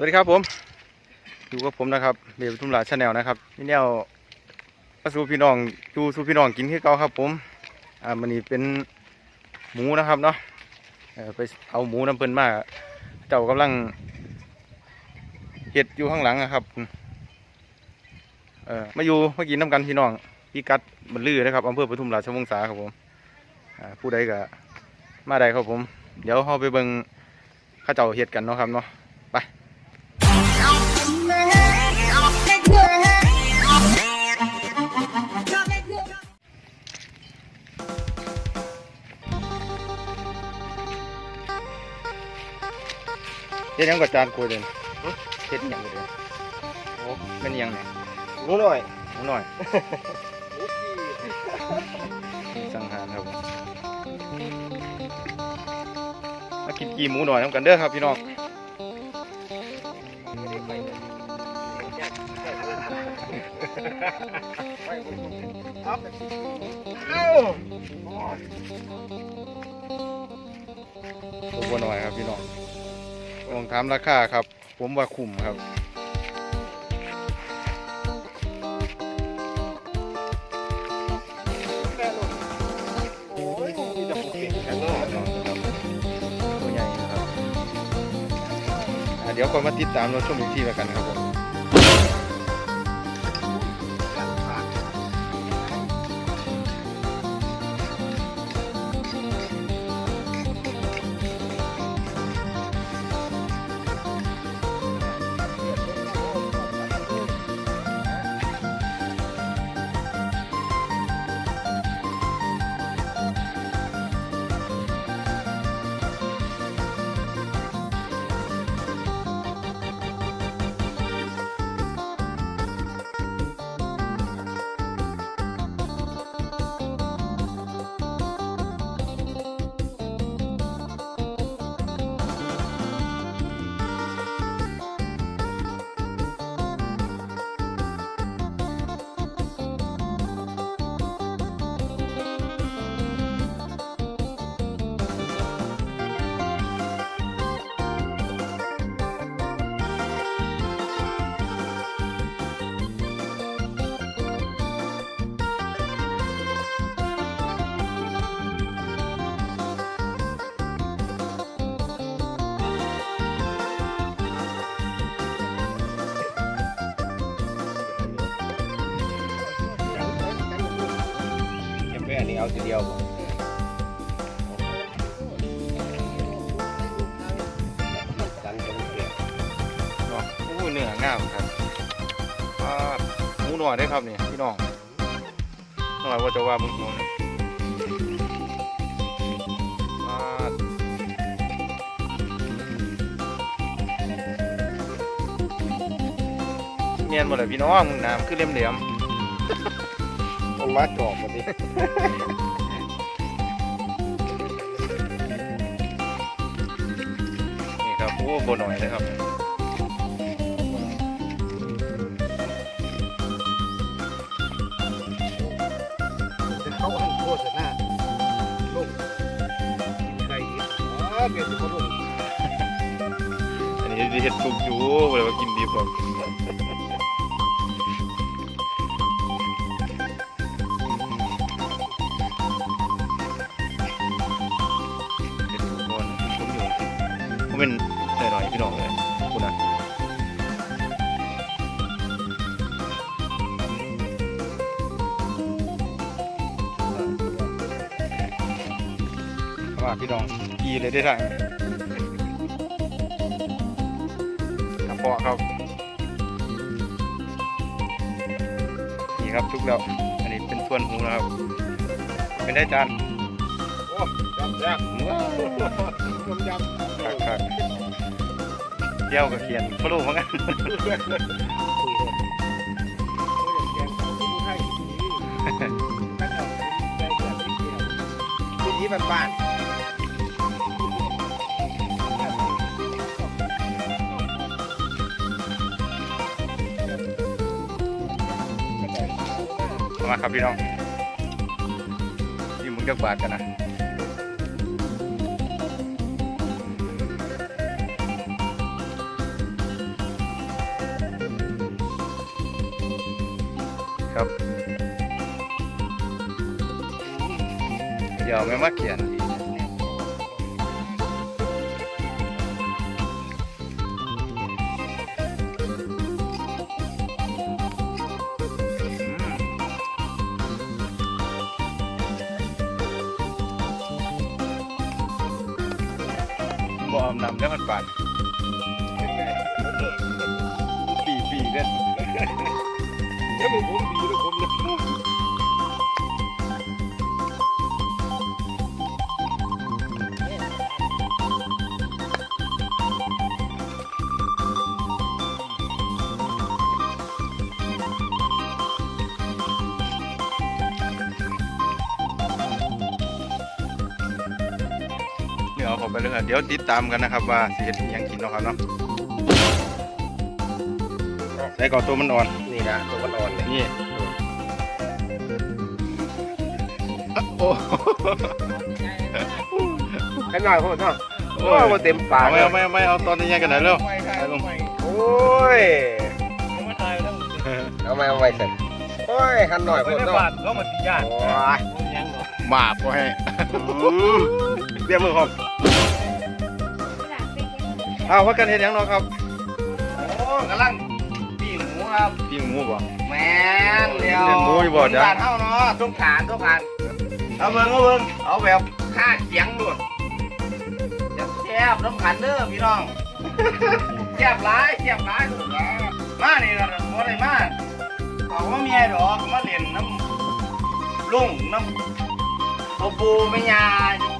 สวัสดีครับผม อยู่กับผมนะครับเบลทุ่มหลาชาแนลนะครับนี่แนวมาสู่พี่น้องดูสู่พี่น้องกินที่เก่าครับ ผมอ่ามันนี้เป็นหมูนะครับเนาะไปเอาหมูน้ำเพิ่นมาเจ้ากำลังเห็ดอยู่ข้างหลังนะครับเออมาอยู่มากินน้ำกันพี่น้องพี่กัดบันลือนะครับอำเภอปทุมราชวงศาครับผมผู้ใดก็มาได้ครับผม เดี๋ยวเราไปเบิ่งข้าเจ้าเห็ดกันเนาะครับเนาะ เฮ็ดหยังกับจานคุยเด่นเฮ็ดหยังกับเด่นโอ้เป็นหยังเนี่ยรู้หน่อยหมูหน่อย สังหารครับผมมากินกีหมูหน่อยน้ำกันเด้อครับพี่น้องเอ้าตัวบัวหน่อยครับพี่น้อง ลองถามราคาครับ ผมว่าคุ้มครับโอ้ยมีแต่ผู้เก่งกันตัวใหญ่นะครับอะเดี๋ยวคนมาติดตามเราชมอีกทีแล้วกันครับผม เก็บไว้อันนี้เอาทีเดียวจันทร์ตรงเกียเนาะโอ้เนื้องามครับอ่าหมูหน่อยได้อครับนี่พี่น้องหน่อยว่าจะว่ามึงหมูนี่อ่าเนียนหมดเลยพี่น้องมึงน้ำคือเหลี่ยมเหลี่ยมต้องมาจอบมาดิๆ นี่ครับโอ้โบหน่อยเลยครับจะเข้าอันโคตรหน้าลูกใครอีกอ๋อเปลี่ยนเป็นคนลูกอันนี้เห็ดสุกอยู่เลยว่ากินดีกว่า ว่าพี่น้องกีเลยได้ทางกระเพาะครับนี่ครับทุกแล้วอันนี้เป็นส่วนหูนะครับ เป็นได้จานโอ้ยำยำว้าวยำยำคักคักเดี่ยวกับเขียนพะโล้เหมือนกันคุยเลย มาครับพี่น้องนี่มุนจะบาดกันนะครับ เดี๋ยวไม่มาเขียน บอมนำแล้วมันบาดปีปีเด้อถ้ามึงผมดีแล้วผมเลย เดี๋ยวเอาเข้าไปเลยครับเดี๋ยวติดตามกันนะครับว่าสิเฮ็ดอิหยังกินเนาะครับเนาะใส่ก่อนตัวมันอ่อนนี่นะตัวมันอ่อนเลยนี่โอ้แค่น้อยโคตรเนาะโอ้โอ้ยว่าเต็มปากไม่เอาไม่เอาไม่เอาตอนนี้ยังกันไหนเร็วโอ้ยเอาไม่เอาไม่เสร็จโอ้ยหันหน่อยโคตรเนาะเขามาตีญาติโอ้ยยังเหรอมาพอให้เรียกมือครับ อ้าวว่ากันเห็นยังเนาะครับโอ้กำลังปีหมูครับปิ้งหมูบ่แม่นเดียวเลี้ยงหมูอยู่บ่จ๊ะบานเท่าเนาะทุกฐานทุกฐานเอาเบิ่งเอาเบิ่งเอาแบบค่าเสียงหมดจะแซ่บน้ำขันเด้อพี่น้องแซ่บหลายแซ่บหลายสุดแล้วมานี่ละบ่ได้มาเขาว่าเมียดอกมาเล่นน้ำลุงน้ำตัวปูแม่ยาอยู่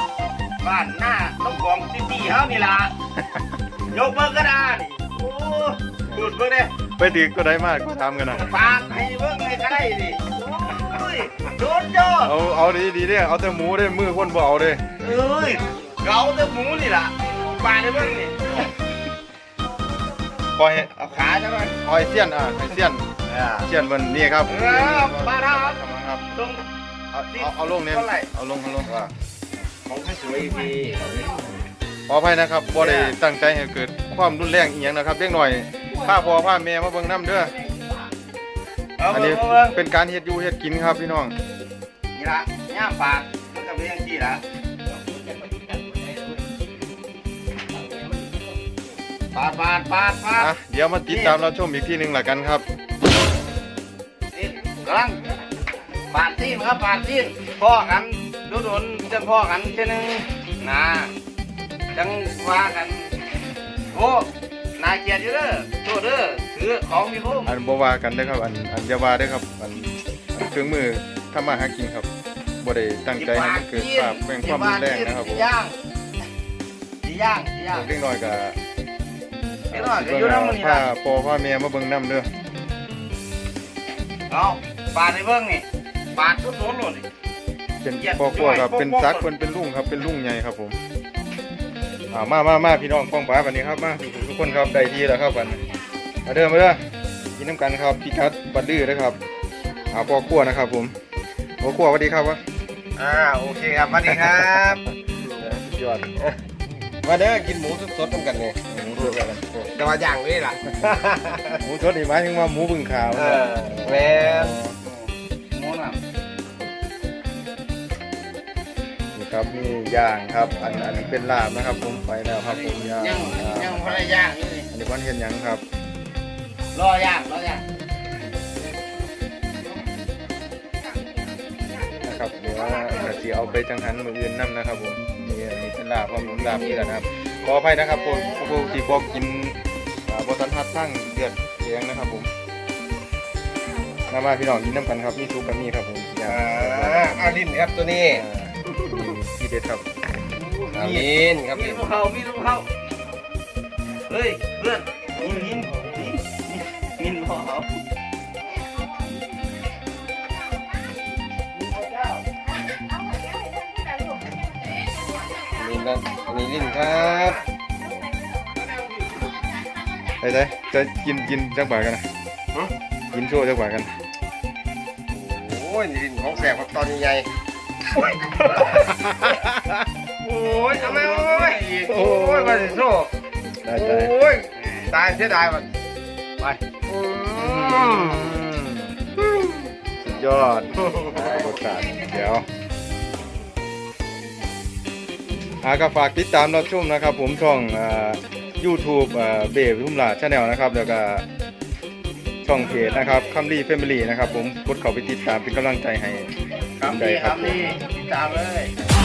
บ้านหน้าต้องของซิตี้เฮานี่ล่ะ ยกเบิ่งก็ได้นี่โอ้ดูดเบิ่งเด้ไปดึกก็ได้มากก็ทำกันนะฝากให้เบิ่งเลยก็ได้ดิโอ้ยโดนโดนเอาเอาดีดีๆเด้อเอาแต่หมูเด้อมือคนบ่เอาเด้อเอ้ยเกาแต่หมูนี่ล่ะปลาได้เบิ่งนี่ปล่อยให้เอาขาจังหน่อยปล่อยเสี้ยนอะให้เสี้ยนเสี้ยนมันนี่ครับเออปลาทอดครับตรงเอาเอาเอาลงเนี่ยเท่าไหร่เอาลงเอาลงของสวยๆพี่ ขออภัยนะครับบ่ได้ตั้งใจให้เกิดความรุนแรงอีหยังนะครับเด็กหน่อยพาพ่อพาแม่มาเบิ่งน้ำเด้อเอาอันเบิ่นี้งเอาเบิ่งเป็นการเฮ็ดอยู่เฮ็ดกินครับพี่น้อง นี่ล่ะย่ามปากมันก็เป็นอย่างนี้ล่ะปาดปาดปาดปาดอะเดี๋ยวมาติดตามเราชมอีกทีหนึงละกันครับนี่กำลังปาดซีนครับปาดซีนพ่อกันดูดนจังพ่อกันเช่นนึงนะ จังว่ากันโอ้นายเกียรติอยู่เด้อโทษเด้อถือของมีพุ่มอันบ่ว่ากันเด้อครับ อันอันอย่าว่าเด้อครับ อันอันเครื่องมือทำมาหากินครับบ่ได้ตั้งใจให้มันเกิดภาพแบ่งความรุนแรงนะครับผมสีย่างสีย่างสีย่างเด็กน้อยก็เด็กน้อยก็อยู่นำมื้อนี้พาล่ะพ่อพาแม่มาเบิ่งน้ำเด้อเอาปาดในเบิ้งนี่ปาดทุกโน้นเลยเป็นเหยียดพ่อครัวครับด้วยเป็นพวกซักเพิ่นเป็นลุงครับเป็นลุงใหญ่ครับผม อ่ามามามาพี่น้องป้องป้าวันนี้ครับมาทุกคนครับได้ที่แล้วครับวันนี้มาเด้อมาเด้อกินน้ำกันครับพี่คัดบัดดื้อนะครับเอาพ่อครัวนะครับ ผมพ่อครัวสวัสดีครับวะอ่าโอเคครับสวัสดีครับสุดยอดมาเด้อกินหมูสดๆกันเลยหมูสดกันแต่ว่าย่างด้วยล่ะหมูสดนี่หมายถึงว่าหมูบึงขาวเออแม ครับมีย่างครับ อันอันนี้เป็นลาบนะครับ ผมไปแล้วครับผมย่างยังยังพลย่างอยู่นี่อันนี้วันเห็นหยังครับรอย่างรอย่างนะครับเดี๋ยวจะสีเอาไปจังหันมืออื่นนํนะครับ ผมนี่อันนี้เป็นลาบครับผมลาบนี่แหละนะครับขออภัยนะครับผมพวกที่บอกกินอ่าบสันทัดทั้งเดือดเสียงนะครับผมมามาพี่น้องกินน้ำกันครับมีซุปกับมีครับผมย่างอ่าอาลินครับตัวนี้อ่านี่ที่ เด็ดครับอาลินครับมีลูกเขามีลูกเขาเฮ้ยเพื่อนมินมินมินมินพ่อเขามีนั่นมีลิ้นครับไปใจจะกินกินจักบาทกันนะกินโชว์จักบาทกัน โอ้ยนี่ลิ้นของแสบครับตอนใหญ่ โอ้ยทำไมโอ้ยโอ้ยมาสิโซ่โอ้ยตายเสียดายมันไปสุดยอดประกาศเดี๋ยวอาก็ฝากติดตามรับชมนะครับ ผมช่องยูทูบเบฟทุ่มลาชาแนลนะครับแล้วก็ช่องเพจนะครับคัมรีเฟมิลี่นะครับ ผมกดเข้าไปติดตามเป็นกำลังใจให้ ครับดีคำดีติดตามเลย